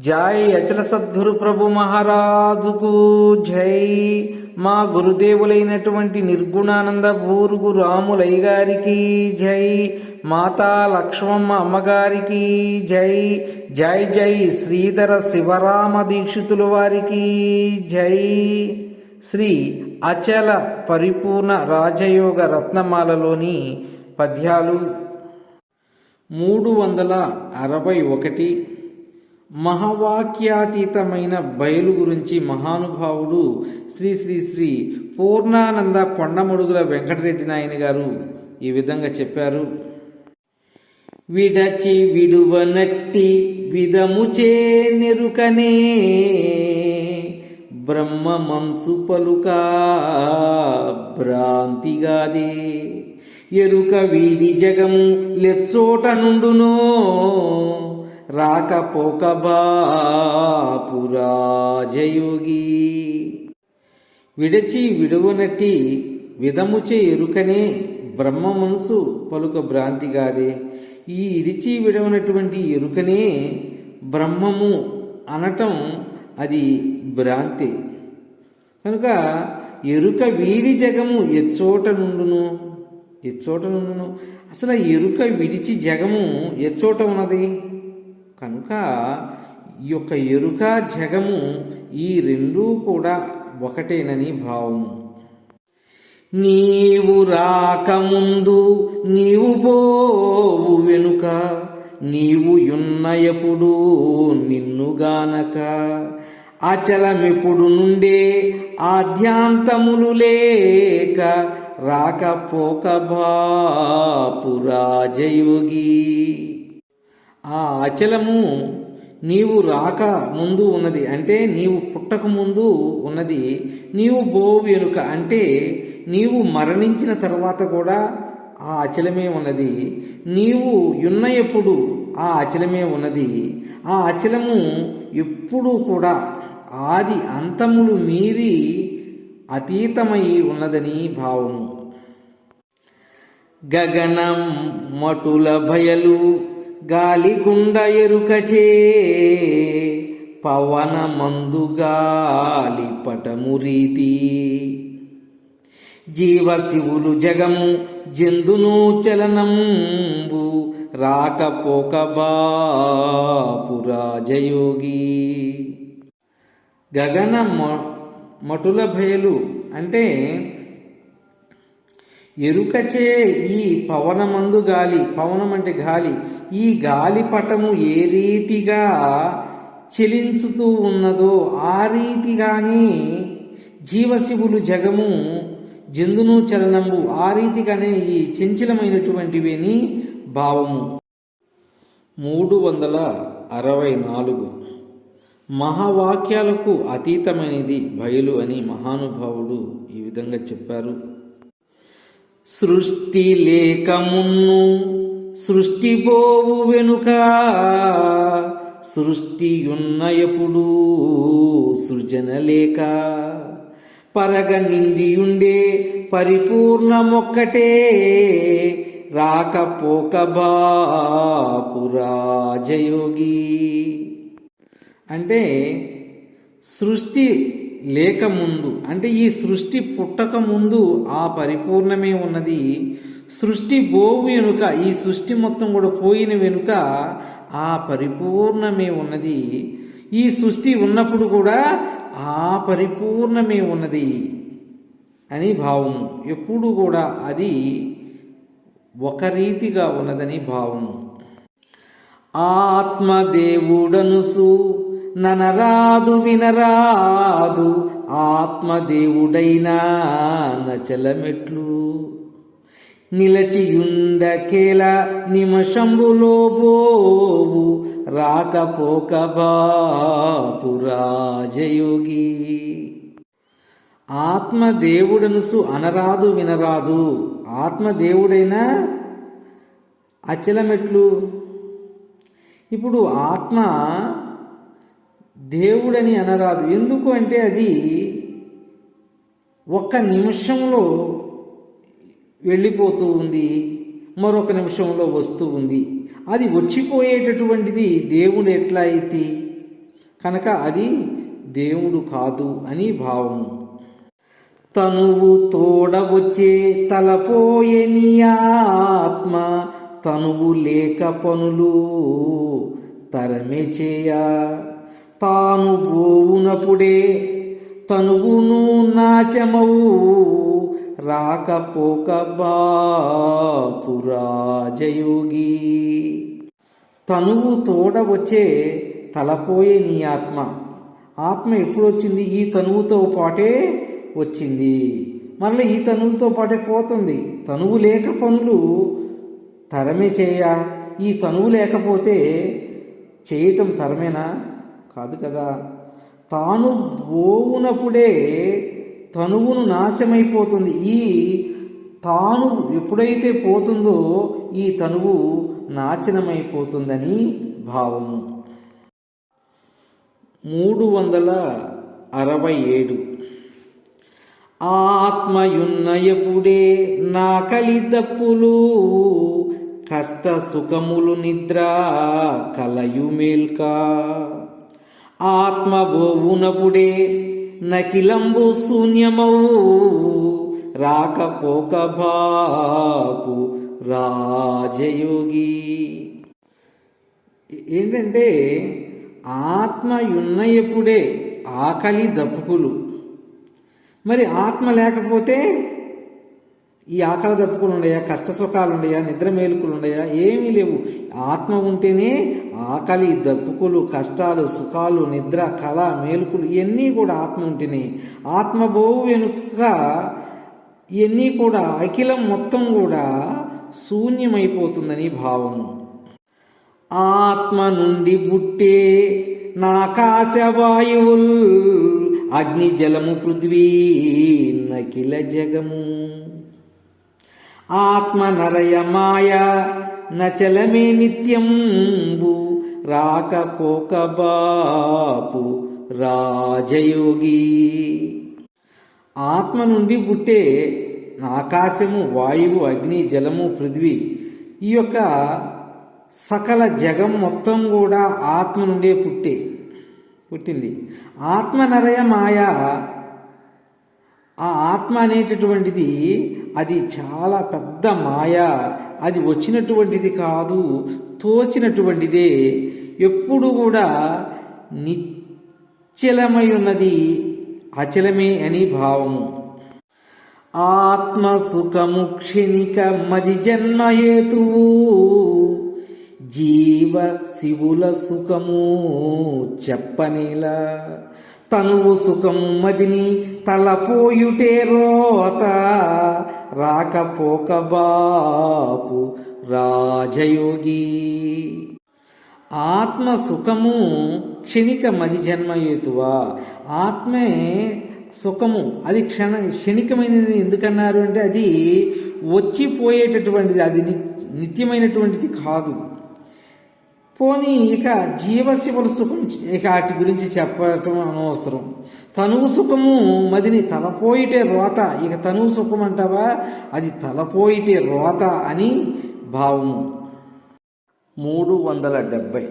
జై అచల సద్గురు ప్రభు మహారాజుకు జై. మా గురుదేవులైనటువంటి నిర్గుణానంద భూరుగు రాములయ్య గారికి జై. మాతా లక్ష్మమ్మ అమ్మగారికి జై. జై జై శ్రీధర శివరామ దీక్షితుల వారికి జై. శ్రీ అచల పరిపూర్ణ రాజయోగ రత్నమాలలోని పద్యాలు మూడు వందల అరవై ఒకటి మహావాక్యాతీతమైన బయలు గురించి మహానుభావుడు శ్రీ శ్రీ శ్రీ పూర్ణానంద కొండమడుగుల వెంకటరెడ్డి నాయన గారు ఈ విధంగా చెప్పారు. విడచి విడువనట్టి విధముచే నెరుకనే బ్రహ్మ మంసు పలుక భ్రాంతిగాదే. ఎరుక వీడి జగము లెచ్చోట నుండునో రాకపోక బాపురాజయోగి విడచి విడువనట్టి విధముచే ఎరుకనే బ్రహ్మ మనసు పలుక భ్రాంతిగాదే. ఈ ఇడిచి విడవనటువంటి ఎరుకనే బ్రహ్మము అనటం అది భ్రాంతి. కనుక ఎరుక వీడి జగము ఎచ్చోట నుండును. ఎచ్చోట నుండును. అసలు ఎరుక విడిచి జగము ఎచ్చోట ఉన్నది? కనుక ఈ యొక్క ఎరుక జగము ఈ రెండూ కూడా ఒకటేనని భావము. నీవు రాకముందు నీవు పోవు వెనుక నీవు యున్నయపుడు నిన్నుగానక అచలమెప్పుడు నుండే ఆద్యాంతములు లేక రాకపోక బాపురాజయోగి ఆ అచలము నీవు రాక ముందు ఉన్నది. అంటే నీవు పుట్టక ముందు ఉన్నది. నీవు బో వెనుక అంటే నీవు మరణించిన తర్వాత కూడా ఆ అచలమే ఉన్నది. నీవు యున్న ఎప్పుడు ఆ అచలమే ఉన్నది. ఆ అచలము ఎప్పుడూ కూడా ఆది అంతములు మీరి అతీతమై ఉన్నదని భావము. గగనం మటుల భయలు గాలిగుండ ఎరుకచే పవన మందు గాలి పటము రీతి. జీవశివులు జగము జందును చలనంబు రాకపోక బాపురాజయోగి గగన మ- మటుల భయలు అంటే ఎరుకచే ఈ పవనమందు గాలి పవనం అంటే గాలి ఈ గాలి పటము ఏ రీతిగా చెలించుతూ ఉన్నదో ఆ రీతిగానే జీవశివులు జగము జందును చలనము ఆ రీతిగానే ఈ చంచలమైనటువంటివిని భావము. మూడు వందల అరవై నాలుగు. మహావాక్యాలకు అతీతమైనది బయలు అని మహానుభావుడు ఈ విధంగా చెప్పారు. సృష్టి లేకమున్ను సృష్టి పోవు వెనుక. సృష్టి ఎప్పుడు సృజన లేక పరగ నిండియుండే పరిపూర్ణమొక్కటే. రాకపోక బాపురాజయోగి అంటే సృష్టి లేకముందు అంటే ఈ సృష్టి పుట్టక ముందు ఆ పరిపూర్ణమే ఉన్నది. సృష్టి బోవు వెనుక ఈ సృష్టి మొత్తం కూడా పోయిన వెనుక ఆ పరిపూర్ణమే ఉన్నది. ఈ సృష్టి ఉన్నప్పుడు కూడా ఆ పరిపూర్ణమే ఉన్నది అని భావము ఎప్పుడు కూడా అది ఒక రీతిగా ఉన్నదని భావము ఆత్మదేవుడనుసు ననరాదు వినరాదు ఆత్మదేవుడైనా నచలమెట్లు. నిలచియుండకేల నిమషంబులో బోవు రాకపోక బాపురాజయోగి ఆత్మదేవుడనుసు అనరాదు వినరాదు ఆత్మదేవుడైనా అచలమెట్లు. ఇప్పుడు ఆత్మ దేవుడని అనరాదు. ఎందుకు అంటే అది ఒక్క నిమిషంలో వెళ్ళిపోతూ ఉంది మరొక నిమిషంలో వస్తూ ఉంది. అది వచ్చిపోయేటటువంటిది దేవుడు ఎట్లా అయితే? కనుక అది దేవుడు కాదు అని భావము తనువు తోడవచ్చే తలపోయని ఆత్మ తనువు లేక పనులు తరమే చేయ. తాను పోవునప్పుడే తనువును నాశమవు రాకపోక బాపురాజయోగి తనువు తోడ వచ్చే తలపోయే నీ ఆత్మ. ఆత్మ ఎప్పుడొచ్చింది? ఈ తనువుతో పాటే వచ్చింది. మళ్ళీ ఈ తనువుతో పాటే పోతుంది. తనువు లేక పనులు తరమే చేయ. ఈ తనువు లేకపోతే చేయటం తరమేనా? కాదు కదా. తాను పోవునప్పుడే తనువును నాశమైపోతుంది. ఈ తాను ఎప్పుడైతే పోతుందో ఈ తనువు నాశనమైపోతుందని భావము. మూడు వందల అరవై ఏడు. ఆత్మయున్నయపుడే నా కలిదప్పులు కష్ట సుఖములు నిద్ర కలయు మేల్కా ఆత్మబోవునపుడే నకిలంబు శూన్యమవు. రాకపోక బాపు రాజయోగి. ఏంటంటే ఆత్మయున్నయపుడే ఆకలి దప్పుకులు. మరి ఆత్మ లేకపోతే ఈ ఆకలి దప్పుకులు ఉన్నాయా? కష్ట సుఖాలు ఉన్నాయా? నిద్ర మేలుకులు ఉన్నాయా? ఏమీ లేవు. ఆత్మ ఉంటేనే ఆకలి దప్పుకులు కష్టాలు సుఖాలు నిద్ర కళ మేలుకులు ఇవన్నీ కూడా ఆత్మ ఉంటేనే. ఆత్మ వెనుక ఇవన్నీ కూడా అఖిలం మొత్తం కూడా శూన్యమైపోతుందని భావము. ఆత్మ నుండి పుట్టే నాకాశవాయువుల్ అగ్ని జలము పృథ్వీ నకిల జగము. ఆత్మ మాయ నచలమే నిత్యంబు రాకపోక బాపు రాజయోగి. ఆత్మ నుండి పుట్టే ఆకాశము వాయువు అగ్ని జలము పృథ్వీ ఈ యొక్క సకల జగం మొత్తం కూడా ఆత్మ నుండే పుట్టే పుట్టింది. ఆత్మ నరయ మాయ ఆ ఆత్మ అనేటటువంటిది అది చాలా పెద్ద మాయ. అది వచ్చినటువంటిది కాదు తోచినటువంటిదే. ఎప్పుడు కూడా నిశ్చలమై ఉన్నది అచలమే అని భావము. ఆత్మ సుఖము క్షణిక మది జన్మహేతువు జీవ శివుల సుఖము చెప్పనేలా. తనువు సుఖము మదిని తలపోయుటే రోత రాకపోక బాపు రాజయోగి. ఆత్మ సుఖము క్షణిక మది జన్మయేతువా ఆత్మే సుఖము అది క్షణ క్షణికమైనది ఎందుకన్నారు అంటే అది వచ్చిపోయేటటువంటిది అది ని- నిత్యమైనటువంటిది కాదు. పోనీ ఇక జీవశివుల సుఖం ఇక వాటి గురించి చెప్పటం అనవసరం. తనువు సుఖము మదిని తలపోయిటే రోత. ఇక తనువు సుఖం అంటావా? అది తలపోయిటే రోత అని భావము. మూడు వందల డెబ్బై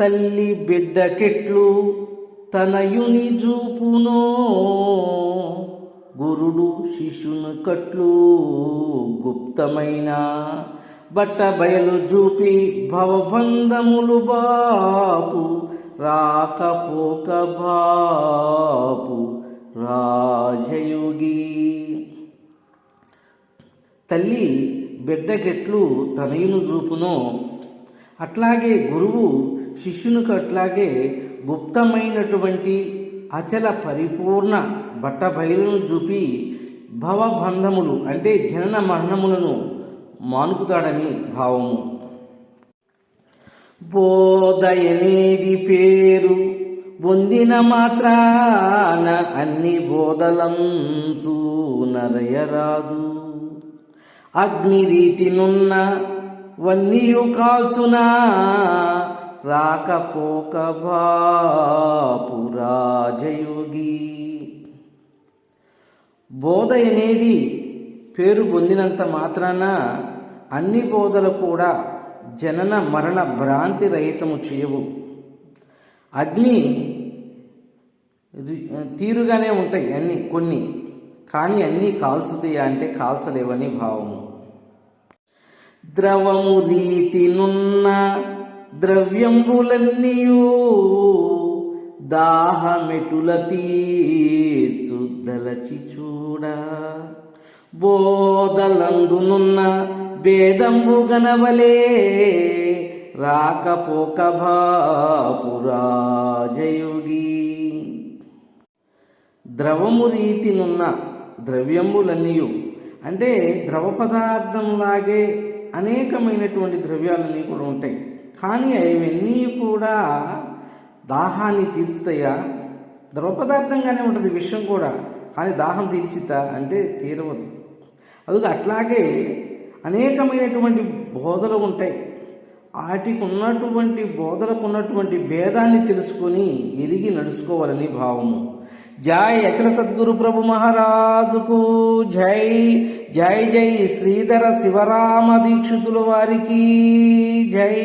తల్లి బిడ్డకెట్లు తనయుని చూపునో గురుడు శిశును కట్లు గుప్తమైన బట్ట బయలు చూపి భవబంధములు బాపు రాకపోక బాపు రాజయోగి. తల్లి బిడ్డకెట్లు తనయును చూపునో అట్లాగే గురువు శిష్యునికి అట్లాగే గుప్తమైనటువంటి అచల పరిపూర్ణ బట్ట బయలును చూపి భవబంధములు అంటే జనన మరణములను మానుకుతాడని భావము. బోధయనేది పేరు పొందిన మాత్రాన అన్ని బోధలంసు నరయరాదు. అగ్ని రీతినున్న వన్నియు కాల్చునా రాకపోక బాపు రాజయోగి. బోధ అనేది పేరు పొందినంత మాత్రాన అన్ని బోధలు కూడా జనన మరణ భ్రాంతి రహితము చేయవు. అగ్ని రి- తీరుగానే ఉంటాయి అన్ని కొన్ని. కానీ అన్నీ కాల్చుతాయా అంటే కాల్చలేవని భావము. ద్రవము రీతినున్న ద్రవ్యంబులన్నీయు దాహమెటుల తీర్చుద్దలచి చూడ బోధలందునున్న భేదంబు గనవలే. రాకపోక భాపురాజయుగి. ద్రవము రీతినున్న ద్రవ్యములన్నీయు అంటే ద్రవ పదార్థంలాగే అనేకమైనటువంటి ద్రవ్యాలన్నీ కూడా ఉంటాయి. కానీ అవన్నీ కూడా దాహాన్ని తీర్చుతాయా? ద్రవ పదార్థంగానే ఉంటుంది విషయం కూడా కానీ దాహం తీర్చితా అంటే తీరవదు. అదుగు అట్లాగే అనేకమైనటువంటి బోధలు ఉంటాయి. వాటికి ఉన్నటువంటి బోధలకు ఉన్నటువంటి భేదాన్ని తెలుసుకొని ఎరిగి నడుచుకోవాలని భావము. జై అచల సద్గురు ప్రభు మహారాజుకు జై. జై జై శ్రీధర శివరామ దీక్షితుల వారికి జై.